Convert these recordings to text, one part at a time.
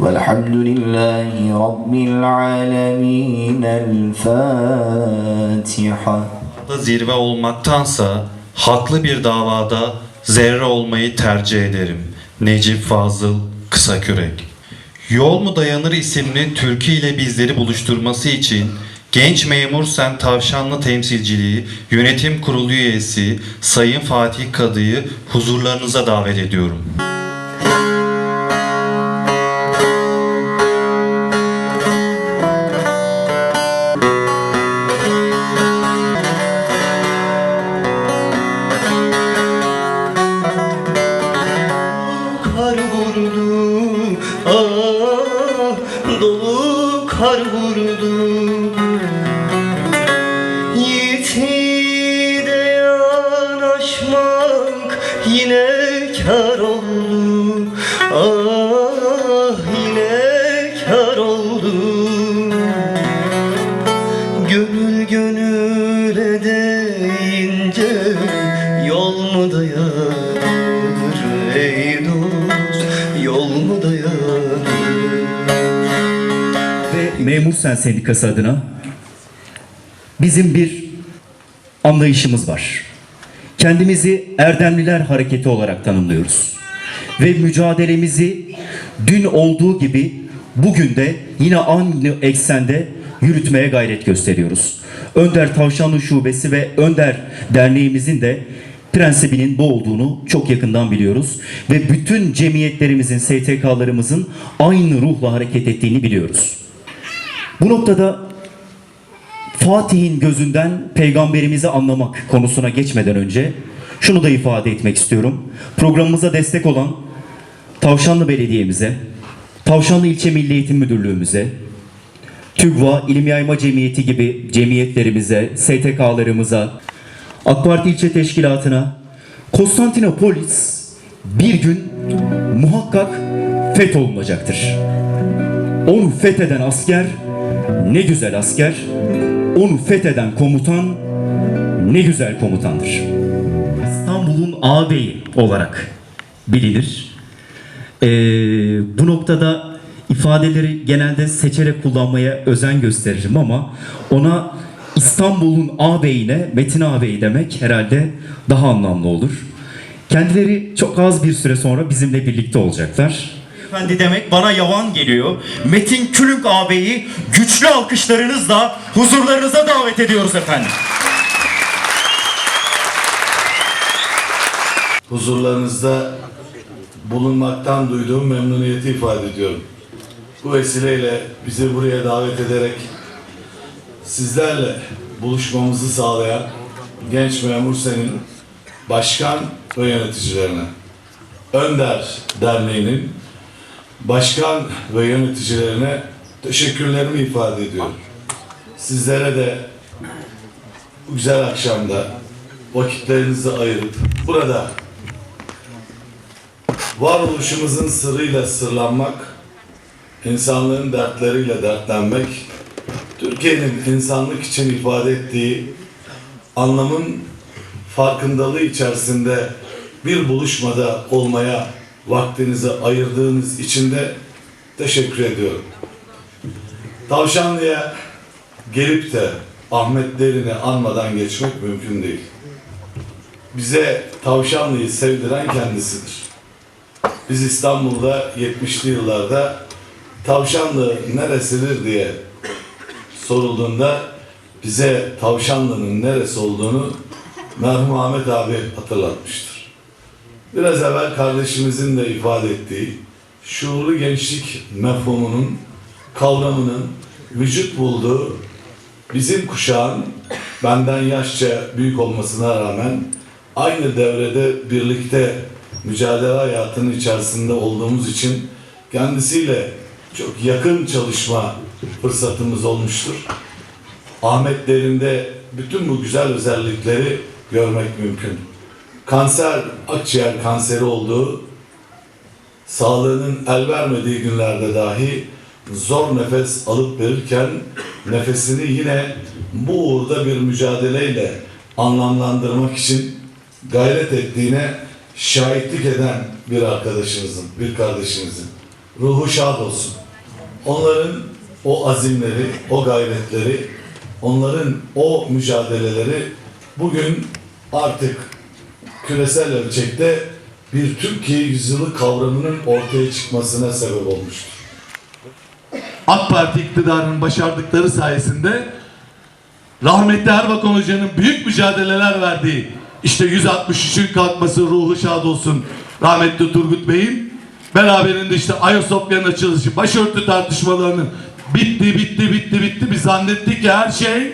والحمد لله رب العالمين الفاتحة da zirve olmaktansa haklı bir davada zerre olmayı tercih ederim. Necip Fazıl Kısakürek Yol mu Dayanır isimli türkü ile bizleri buluşturması için Genç Memur Sen Tavşanlı Temsilciliği Yönetim Kurulu üyesi Sayın Fatih Kadı'yı huzurlarınıza davet ediyorum. Vurdu Yiğitide yanaşmak yine kar oldu. Ah ve Memur Sen Sendikası adına bizim bir anlayışımız var. Kendimizi Erdemliler Hareketi olarak tanımlıyoruz. Ve mücadelemizi dün olduğu gibi bugün de yine aynı eksende yürütmeye gayret gösteriyoruz. Önder Tavşanlı Şubesi ve Önder Derneğimizin de prensibinin bu olduğunu çok yakından biliyoruz. Ve bütün cemiyetlerimizin, STK'larımızın aynı ruhla hareket ettiğini biliyoruz. Bu noktada Fatih'in gözünden peygamberimizi anlamak konusuna geçmeden önce şunu da ifade etmek istiyorum. Programımıza destek olan Tavşanlı Belediye'mize, Tavşanlı İlçe Milli Eğitim Müdürlüğümüze, TÜGVA, İlim Yayma Cemiyeti gibi cemiyetlerimize, STK'larımıza, AK Parti İlçe Teşkilatı'na, Konstantinopolis bir gün muhakkak fetholunacaktır. Onu fetheden asker ne güzel asker, onu fetheden komutan ne güzel komutandır. İstanbul'un ağabeyi olarak bilinir. Ee, bu noktada ifadeleri genelde seçerek kullanmaya özen gösteririm ama ona İstanbul'un ağabeyine Metin ağabey demek herhalde daha anlamlı olur. Kendileri çok az bir süre sonra bizimle birlikte olacaklar. Efendi demek bana yavan geliyor. Metin Külünk ağabeyi güçlü alkışlarınızla huzurlarınıza davet ediyoruz efendim. huzurlarınızda bulunmaktan duyduğum memnuniyeti ifade ediyorum. Bu vesileyle bizi buraya davet ederek sizlerle buluşmamızı sağlayan Genç Memur Sen'in başkan ve yöneticilerine, Önder Derneği'nin başkan ve yöneticilerine teşekkürlerimi ifade ediyorum. Sizlere de bu güzel akşamda vakitlerinizi ayırıp burada varoluşumuzun sırrıyla sırlanmak, insanlığın dertleriyle dertlenmek, Türkiye'nin insanlık için ifade ettiği anlamın farkındalığı içerisinde bir buluşmada olmaya vaktinizi ayırdığınız için de teşekkür ediyorum. Tavşanlı'ya gelip de Ahmet Derin'i anmadan geçmek mümkün değil. Bize Tavşanlı'yı sevdiren kendisidir. Biz İstanbul'da 70'li yıllarda Tavşanlı neresidir diye sorulduğunda bize Tavşanlı'nın neresi olduğunu merhum Ahmet abi hatırlatmıştır. Biraz evvel kardeşimizin de ifade ettiği şuurlu gençlik mefhumunun, kavramının vücut bulduğu bizim kuşağın benden yaşça büyük olmasına rağmen aynı devrede birlikte mücadele hayatının içerisinde olduğumuz için kendisiyle çok yakın çalışma fırsatımız olmuştur. Ahmetlerinde bütün bu güzel özellikleri görmek mümkün. Kanser, akciğer kanseri olduğu, sağlığının el vermediği günlerde dahi zor nefes alıp verirken nefesini yine bu uğurda bir mücadeleyle anlamlandırmak için gayret ettiğine şahitlik eden bir arkadaşımızın, bir kardeşimizin. ruhu şad olsun. Onların o azimleri, o gayretleri, onların o mücadeleleri bugün artık küresel ölçekte bir Türkiye yüzyılı kavramının ortaya çıkmasına sebep olmuştur. AK Parti iktidarının başardıkları sayesinde rahmetli Erbakan Hoca'nın büyük mücadeleler verdiği işte 163'ün kalkması ruhu şad olsun rahmetli Turgut Bey'in beraberinde işte Ayasofya'nın açılışı başörtü tartışmalarının bitti bitti bitti bitti biz zannettik ki her şey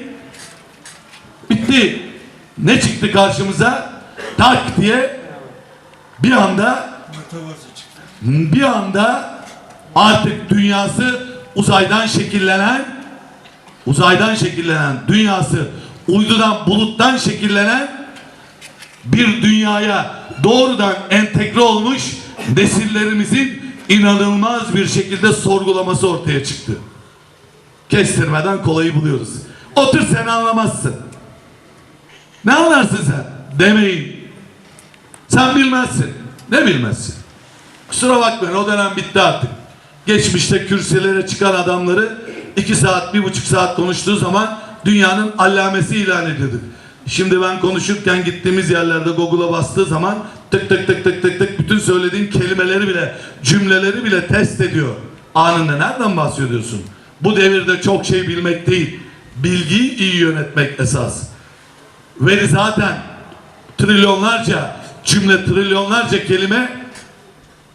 bitti. Ne çıktı karşımıza? Tak diye bir anda bir anda artık dünyası uzaydan şekillenen uzaydan şekillenen dünyası uydudan buluttan şekillenen bir dünyaya doğrudan entegre olmuş nesillerimizin inanılmaz bir şekilde sorgulaması ortaya çıktı. Kestirmeden kolayı buluyoruz. Otur sen anlamazsın. Ne anlarsın sen? Demeyin. Sen bilmezsin. Ne bilmezsin? Kusura bakmayın o dönem bitti artık. Geçmişte kürsülere çıkan adamları iki saat, bir buçuk saat konuştuğu zaman dünyanın allamesi ilan ediyorduk. Şimdi ben konuşurken gittiğimiz yerlerde Google'a bastığı zaman tık tık tık tık tık tık bütün söylediğin kelimeleri bile, cümleleri bile test ediyor. Anında nereden bahsediyorsun? Bu devirde çok şey bilmek değil, bilgiyi iyi yönetmek esas. Veri zaten trilyonlarca cümle, trilyonlarca kelime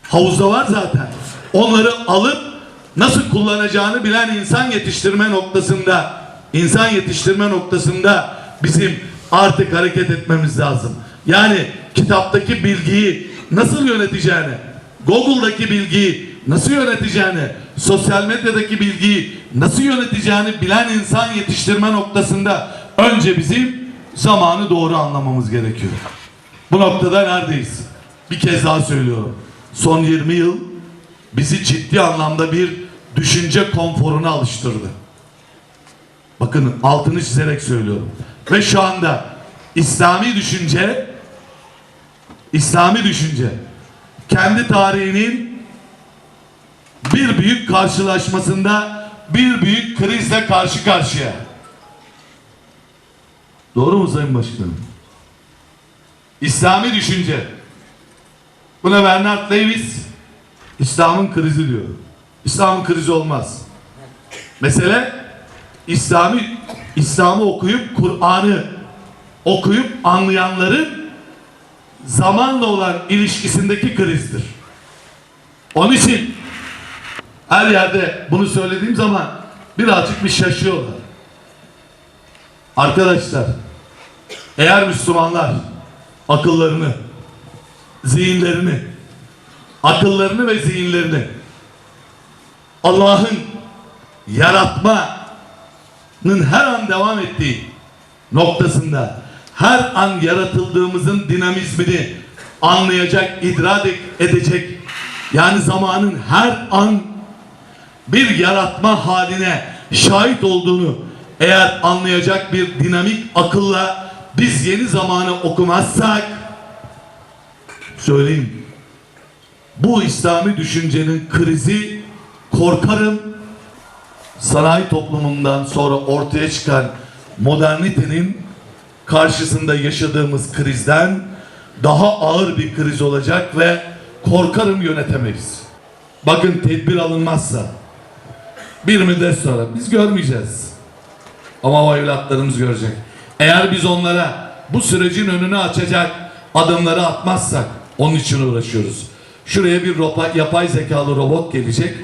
havuzda var zaten. Onları alıp nasıl kullanacağını bilen insan yetiştirme noktasında, insan yetiştirme noktasında bizim artık hareket etmemiz lazım. Yani kitaptaki bilgiyi nasıl yöneteceğini, Google'daki bilgiyi nasıl yöneteceğini, sosyal medyadaki bilgiyi nasıl yöneteceğini bilen insan yetiştirme noktasında önce bizim zamanı doğru anlamamız gerekiyor. Bu noktada neredeyiz? Bir kez daha söylüyorum. Son 20 yıl bizi ciddi anlamda bir düşünce konforuna alıştırdı. Bakın altını çizerek söylüyorum. Ve şu anda İslami düşünce İslami düşünce kendi tarihinin bir büyük karşılaşmasında bir büyük krizle karşı karşıya. Doğru mu Sayın Başkanım? İslami düşünce. Buna Bernard Lewis İslam'ın krizi diyor. İslam'ın krizi olmaz. Mesele İslami İslam'ı okuyup Kur'an'ı okuyup anlayanların zamanla olan ilişkisindeki krizdir. Onun için her yerde bunu söylediğim zaman birazcık bir şaşıyorlar. Arkadaşlar eğer Müslümanlar akıllarını, zihinlerini, akıllarını ve zihinlerini. Allah'ın yaratmanın her an devam ettiği noktasında her an yaratıldığımızın dinamizmini anlayacak, idrak edecek yani zamanın her an bir yaratma haline şahit olduğunu eğer anlayacak bir dinamik akılla biz yeni zamanı okumazsak söyleyeyim bu İslami düşüncenin krizi korkarım sanayi toplumundan sonra ortaya çıkan modernitenin karşısında yaşadığımız krizden daha ağır bir kriz olacak ve korkarım yönetemeyiz. Bakın tedbir alınmazsa bir müddet sonra biz görmeyeceğiz. Ama o evlatlarımız görecek. Eğer biz onlara bu sürecin önünü açacak adımları atmazsak onun için uğraşıyoruz. Şuraya bir ropa- yapay zekalı robot gelecek.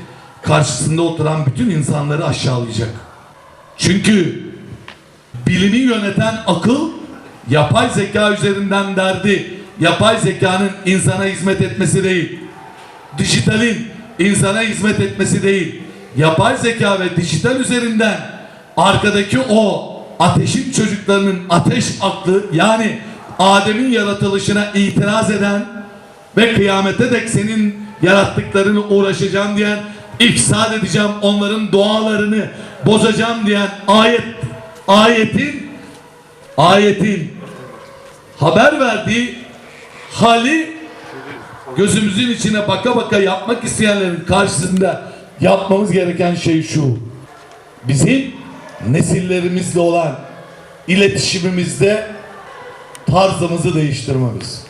Karşısında oturan bütün insanları aşağılayacak. Çünkü bilimi yöneten akıl yapay zeka üzerinden derdi. Yapay zekanın insana hizmet etmesi değil. Dijitalin insana hizmet etmesi değil. Yapay zeka ve dijital üzerinden arkadaki o ateşin çocuklarının ateş aklı yani Adem'in yaratılışına itiraz eden ve kıyamete dek senin yarattıklarını uğraşacağım diyen ifsad edeceğim onların doğalarını bozacağım diyen ayet ayetin ayetin haber verdiği hali gözümüzün içine baka baka yapmak isteyenlerin karşısında yapmamız gereken şey şu. Bizim nesillerimizle olan iletişimimizde tarzımızı değiştirmemiz.